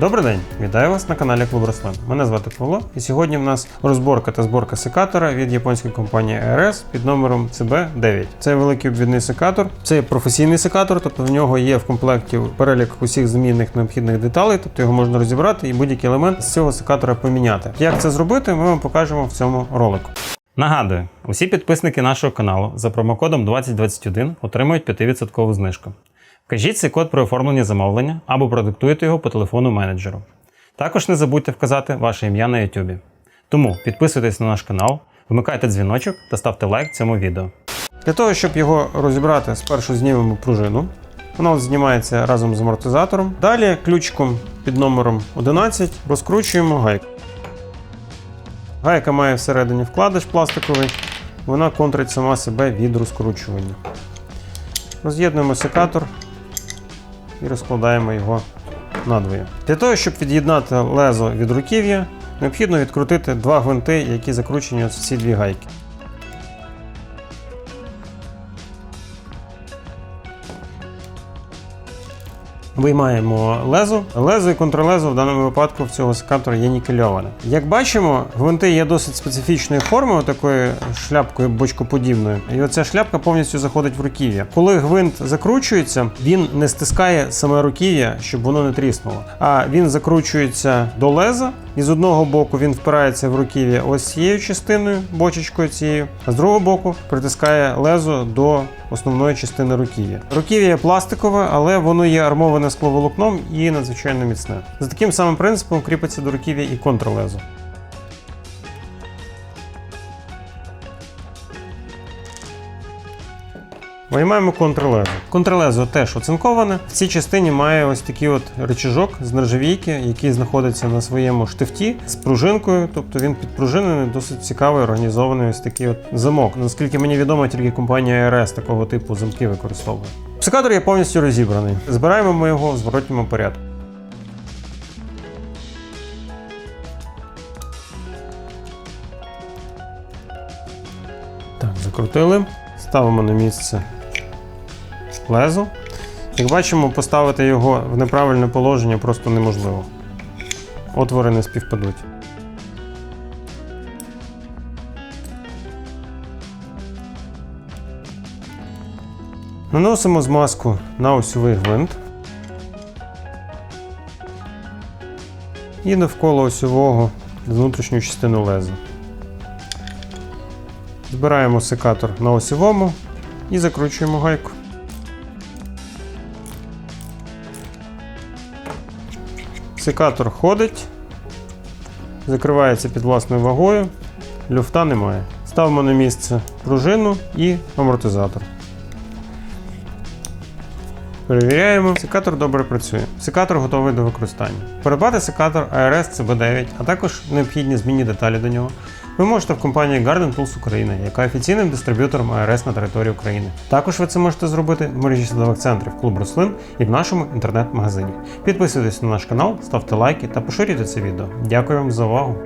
Добрий день, вітаю вас на каналі Клуб Рослин. Мене звати Павло, і сьогодні в нас розборка та зборка секатора від японської компанії ARS під номером CB9. Це великий обвідний секатор, це професійний секатор, тобто в нього є в комплекті перелік усіх змінних необхідних деталей, тобто його можна розібрати і будь-який елемент з цього секатора поміняти. Як це зробити, ми вам покажемо в цьому ролику. Нагадую, усі підписники нашого каналу за промокодом 2021 отримують 5% знижку. Вкажіть цей код при оформленні замовлення або продиктуйте його по телефону менеджеру. Також не забудьте вказати ваше ім'я на YouTube. Тому підписуйтесь на наш канал, вмикайте дзвіночок та ставте лайк цьому відео. Для того, щоб його розібрати, спершу знімемо пружину. Вона знімається разом з амортизатором. Далі ключиком під номером 11 розкручуємо гайку. Гайка має всередині вкладиш пластиковий, вона контрить сама себе від розкручування. Роз'єднуємо секатор і розкладаємо його надвоє. Для того, щоб від'єднати лезо від руків'я, необхідно відкрутити два гвинти, які закручені в ці дві гайки. Виймаємо лезо. Лезо і контрлезо в даному випадку в цього секатора є нікельоване. Як бачимо, гвинти є досить специфічної форми, такою шляпкою бочкоподібною. І оця шляпка повністю заходить в руків'я. Коли гвинт закручується, він не стискає саме руків'я, щоб воно не тріснуло. А він закручується до леза, і з одного боку він впирається в руків'я ось цією частиною, бочечкою цією, а з другого боку притискає лезо до основної частини руків'я. Руків'я пластикове, але воно є армоване скловолокном і надзвичайно міцне. За таким самим принципом кріпиться до руків'я і контрлезо. Виймаємо контрлезо. Контрлезо теж оцинковане. В цій частині має ось такий от рычажок з нержавійки, який знаходиться на своєму штифті з пружинкою, тобто він підпружинений, досить цікавий, організований ось такий от замок. Наскільки мені відомо, тільки компанія ARS такого типу замки використовує. Псикатор є повністю розібраний. Збираємо ми його в зворотньому порядку. Так, закрутили. Ставимо на місце лезо. Як бачимо, поставити його в неправильне положення просто неможливо. Отвори не співпадуть. Наносимо змазку на осьовий гвинт. І навколо осьового внутрішню частину леза. Збираємо секатор на осьовому і закручуємо гайку. Секатор ходить, закривається під власною вагою, люфта немає. Ставимо на місце пружину і амортизатор. Перевіряємо, секатор добре працює. Секатор готовий до використання. Придбати секатор ARS CB9, а також необхідні змінні деталі до нього. Ви можете в компанії Garden Tools України, яка офіційним дистриб'ютором АРС на території України. Також ви це можете зробити в мережі садових центрів Клуб Рослин і в нашому інтернет-магазині. Підписуйтесь на наш канал, ставте лайки та поширюйте це відео. Дякую вам за увагу!